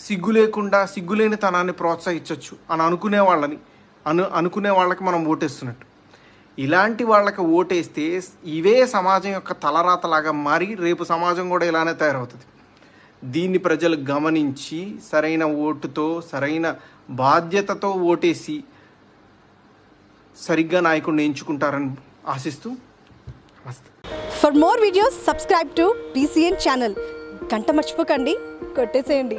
సిగ్గు లేకుండా సిగ్గులేని తనాన్ని ప్రోత్సహించవచ్చు అని అనుకునే వాళ్ళని అను అనుకునే వాళ్ళకి మనం ఓటేస్తున్నట్టు. ఇలాంటి వాళ్ళకి ఓటేస్తే ఇవే సమాజం యొక్క తలరాతలాగా మారి రేపు సమాజం కూడా ఇలానే తయారవుతుంది. దీన్ని ప్రజలు గమనించి సరైన ఓటుతో సరైన బాధ్యతతో ఓటేసి సరిగ్గా నాయకుడిని ఎంచుకుంటారని ఆశిస్తూ నమస్తే for more videos subscribe to PCN channel గంట మర్చిపోకండి. కొట్టేసేయండి.